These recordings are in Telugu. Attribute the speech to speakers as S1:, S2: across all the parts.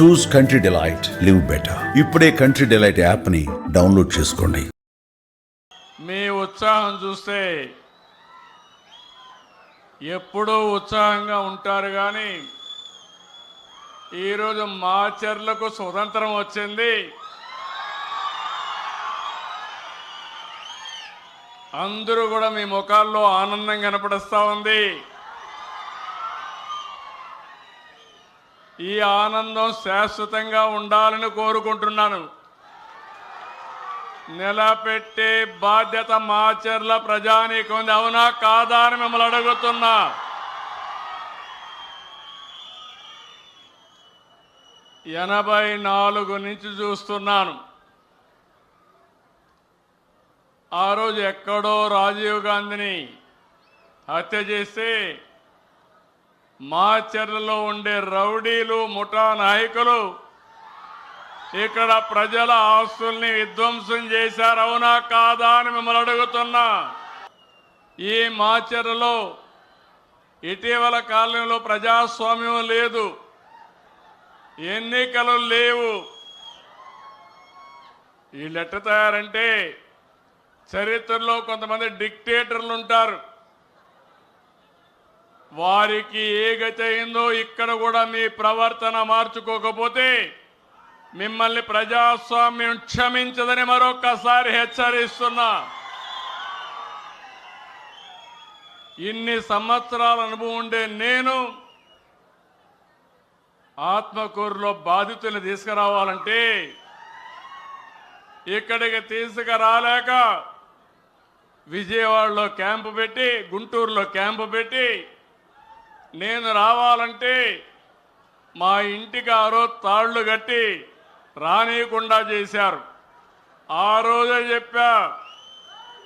S1: Choose Country Delight live better ఇప్పుడే కంట్రీ డిలైట్ యాప్ని డౌన్లోడ్ చేసుకోండి.
S2: మీ ఉత్సాహం చూస్తే ఎప్పుడూ ఉత్సాహంగా ఉంటారు కానీ ఈరోజు మా చర్లకు స్వతంత్రం వచ్చింది. అందరూ కూడా మీ ముఖాల్లో ఆనందం కనపడుస్తూ ఉంది. ఈ ఆనందం శాశ్వతంగా ఉండాలని కోరుకుంటున్నాను. నిలబెట్టే బాధ్యత మాచర్ల ప్రజానీకం ఉంది. అవునా కాదా అని మిమ్మల్ని అడుగుతున్నా. ఎనభై నాలుగు నుంచి చూస్తున్నాను. ఆ రోజు ఎక్కడో రాజీవ్ గాంధీని హత్య చేస్తే మాచర్లలో ఉండే రౌడీలు ముఠా నాయకులు ఇక్కడ ప్రజల ఆస్తుల్ని విధ్వంసం చేశారు. అవునా కాదా అని మిమ్మల్ని అడుగుతున్నా. ఈ మాచర్లలో ఇటీవల కాలంలో ప్రజాస్వామ్యం లేదు. ఎన్నికలు లేవు. ఈ ఎట్ట తయారంటే చరిత్రలో కొంతమంది డిక్టేటర్లు ఉంటారు. వారికి ఏ గతి అయిందో ఇక్కడ కూడా మీ ప్రవర్తన మార్చుకోకపోతే మిమ్మల్ని ప్రజాస్వామ్యం క్షమించదని మరొక్కసారి హెచ్చరిస్తున్నా. ఇన్ని సంవత్సరాల అనుభవం ఉండే నేను ఆత్మకూరులో బాధితుల్ని తీసుకురావాలంటే ఇక్కడికి తీసుకురాలేక విజయవాడలో క్యాంపు పెట్టి గుంటూరులో క్యాంపు పెట్టి నేను రావాలంటే మా ఇంటికి ఆ రోజు కట్టి రానియకుండా చేశారు. ఆ రోజే చెప్పా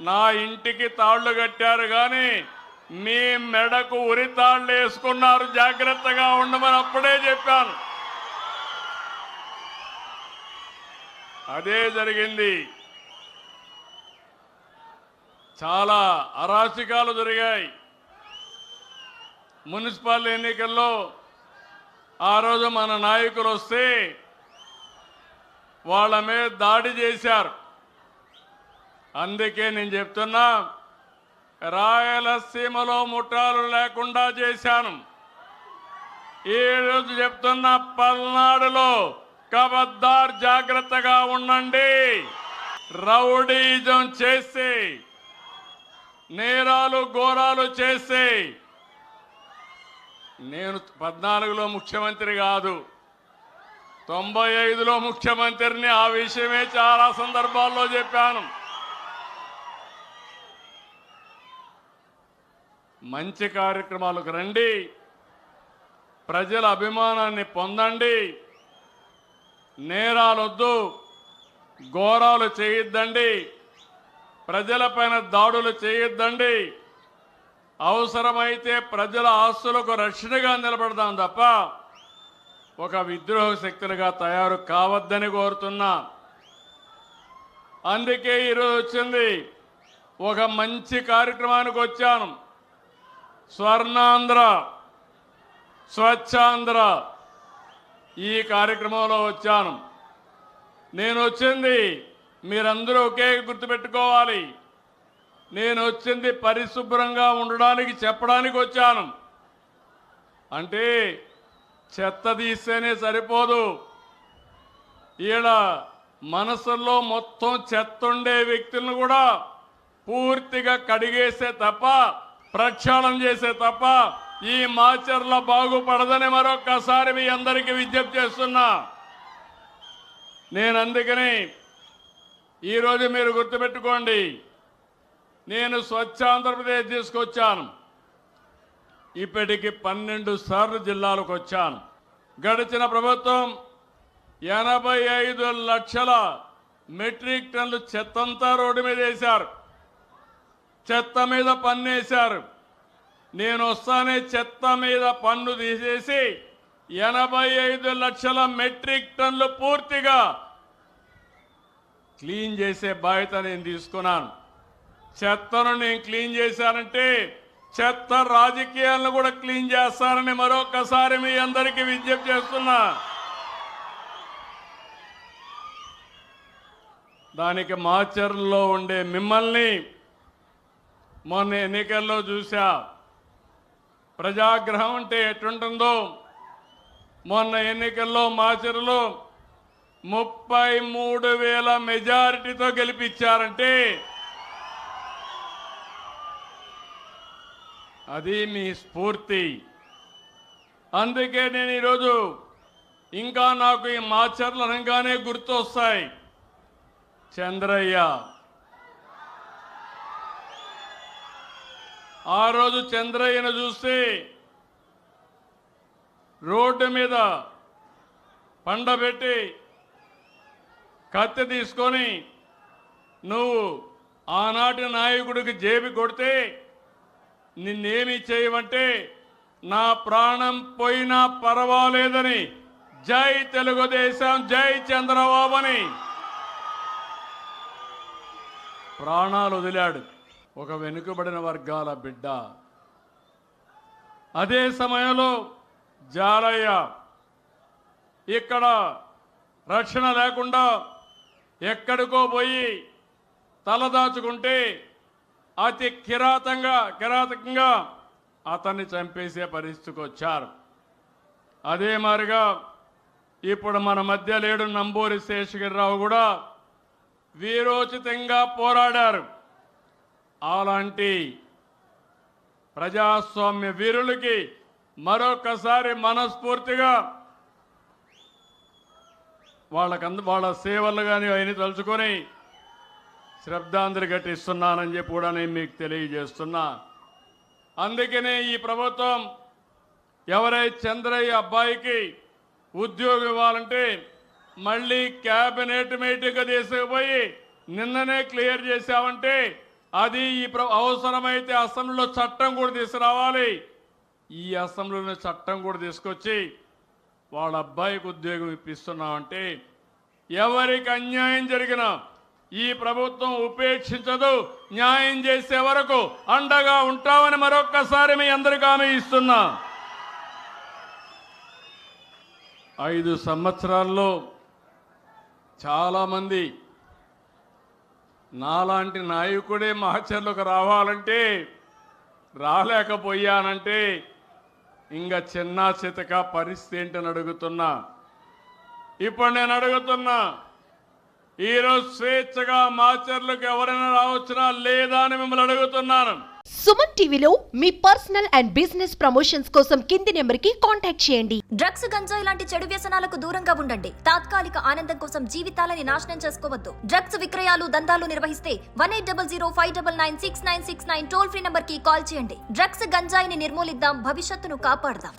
S2: నా ఇంటికి తాళ్ళు కట్టారు కానీ మీ మెడకు ఉరి తాళ్ళు వేసుకున్నారు జాగ్రత్తగా ఉండమని అప్పుడే చెప్పాను. అదే జరిగింది. చాలా అరాచకాలు జరిగాయి. మున్సిపల్ ఎన్నికల్లో ఆ రోజు మన నాయకులు వస్తే వాళ్ళ మీద దాడి చేశారు. అందుకే నేను చెప్తున్నా రాయలసీమలో ముఠాలు లేకుండా చేశాను. ఈ రోజు చెప్తున్న పల్నాడులో కబద్దార్ జాగ్రత్తగా ఉండండి. రౌడీజం చేసి నేరాలు ఘోరాలు చేసి నేను పద్నాలుగులో ముఖ్యమంత్రి కాదు. తొంభై ఐదులో ముఖ్యమంత్రిని ఆ విషయమే చాలా సందర్భాల్లో చెప్పాను. మంచి కార్యక్రమాలకు రండి. ప్రజల అభిమానాన్ని పొందండి. నేరాలొద్దు. ఘోరాలు చేయొద్దండి. ప్రజలపైన దాడులు చేయొద్దండి. అవసరమైతే ప్రజల ఆస్తులకు రక్షణగా నిలబడదాం తప్ప ఒక విద్రోహ శక్తులుగా తయారు కావద్దని కోరుతున్నా. అందుకే ఈరోజు వచ్చింది ఒక మంచి కార్యక్రమానికి వచ్చాను. స్వర్ణాంధ్ర స్వచ్ఛాంధ్ర ఈ కార్యక్రమంలో వచ్చాను. నేను వచ్చింది మీరందరూ ఒకే గుర్తుపెట్టుకోవాలి. నేను వచ్చింది పరిశుభ్రంగా ఉండడానికి చెప్పడానికి వచ్చాను. అంటే చెత్త తీస్తేనే సరిపోదు. ఈడ మనసుల్లో మొత్తం చెత్త ఉండే వ్యక్తులను కూడా పూర్తిగా కడిగేసే తప్ప ప్రక్షాళన చేసే తప్ప ఈ మాచర్ల బాగుపడదని మరొక్కసారి మీ అందరికీ విజ్ఞప్తి చేస్తున్నా. నేను అందుకని ఈరోజు మీరు గుర్తుపెట్టుకోండి నేను స్వచ్ఛ ఆంధ్రప్రదేశ్ తీసుకొచ్చాను. ఇప్పటికి పన్నెండు సార్లు జిల్లాలకు వచ్చాను. గడిచిన ప్రభుత్వం ఎనభై ఐదు లక్షల మెట్రిక్ టన్లు చెత్తంతా రోడ్డు మీద వేశారు. చెత్త మీద పన్ను వేశారు. నేను వస్తానే చెత్త మీద పన్ను తీసేసి ఎనభై ఐదు లక్షల మెట్రిక్ టన్లు పూర్తిగా క్లీన్ చేసే బాధ్యత నేను తీసుకున్నాను. చెత్తను నేను క్లీన్ చేశానంటే చెత్త రాజకీయాలను కూడా క్లీన్ చేస్తారని మరొకసారి మీ అందరికీ విజ్ఞప్తి చేస్తున్నా. దానికి మాచర్లో ఉండే మిమ్మల్ని మొన్న ఎన్నికల్లో చూశా ప్రజాగ్రహం అంటే ఎటుంటుందో మొన్న ఎన్నికల్లో మాచర్లో ముప్పై మూడు వేల మెజారిటీతో గెలిపించారంటే అది మీ స్ఫూర్తి. అందుకే నేను ఈరోజు ఇంకా నాకు ఈ మాచర్లు అనగానే గుర్తొస్తాయి. చంద్రయ్య. ఆ రోజు చంద్రయ్యను చూస్తే రోడ్డు మీద పండబెట్టి కత్తి తీసుకొని నువ్వు ఆనాటి నాయకుడికి జేబి కొడితే నిన్నేమి చేయమంటే నా ప్రాణం పోయినా పర్వాలేదని. జై తెలుగుదేశం జై చంద్రబాబు అని ప్రాణాలు వదిలాడు ఒక వెనుకబడిన వర్గాల బిడ్డ. అదే సమయంలో జాలయ్య ఇక్కడ రక్షణ లేకుండా ఎక్కడికో పోయి తలదాచుకుంటే అతి కిరాతంగా కిరాతకంగా అతన్ని చంపేసే పరిస్థితికి వచ్చారు. అదే మారిగా ఇప్పుడు మన మధ్య లేడు నంబూరి శేషగిరిరావు కూడా వీరోచితంగా పోరాడారు. అలాంటి ప్రజాస్వామ్య వీరులకి మరొకసారి మనస్ఫూర్తిగా వాళ్ళకంద వాళ్ళ సేవలు కానీ అవన్నీ తలుచుకొని శ్రద్ధాంజలి ఘటిస్తున్నానని చెప్పి కూడా నేను మీకు తెలియజేస్తున్నా. అందుకనే ఈ ప్రభుత్వం ఎవరైతే చంద్రయ్య అబ్బాయికి ఉద్యోగం ఇవ్వాలంటే మళ్ళీ క్యాబినెట్ మీటింగ్ తీసుకుపోయి నిన్ననే క్లియర్ చేశామంటే అది ఈ ప్ర- అవసరమైతే అసెంబ్లీలో చట్టం కూడా తీసుకురావాలి. ఈ అసెంబ్లీలో చట్టం కూడా తీసుకొచ్చి వాళ్ళ అబ్బాయికి ఉద్యోగం ఇప్పిస్తున్నామంటే ఎవరికి అన్యాయం జరిగినా ఈ ప్రభుత్వం ఉపేక్షించదు న్యాయం చేసే వరకు అండగా ఉంటామని మరొక్కసారి మీ అందరికీ హామీ ఇస్తున్నా. ఐదు సంవత్సరాల్లో చాలామంది నాలాంటి నాయకుడే మహచర్లకు రావాలంటే రాలేకపోయానంటే ఇంకా చిన్నా చితక పరిస్థితి ఏంటని అడుగుతున్నా. ఇప్పుడు నేను అడుగుతున్నా ఈరోజు స్వేచ్ఛగా మాచర్లకు ఎవరైనా రావచ్చునా లేదా అని మిమ్మల్ని అడుగుతున్నాను.
S3: సుమన్ టీవీలో మీ పర్సనల్ అండ్ బిజినెస్ ప్రమోషన్స్ కోసం కింది నెంబర్కి కాంటాక్ట్ చేయండి.
S4: డ్రగ్స్ గంజాయి లాంటి చెడు వ్యసనాలకు దూరంగా ఉండండి. తాత్కాలిక ఆనందం కోసం జీవితాలని నాశనం చేసుకోవద్దు. డ్రగ్స్ విక్రయాలు దందాలు నిర్వహిస్తే one eight double zero five double nine six nine six nine toll free నంబర్కి కాల్ చేయండి. డ్రగ్స్ గంజాయిని నిర్మూలిద్దాం భవిష్యత్తును కాపాడదాం.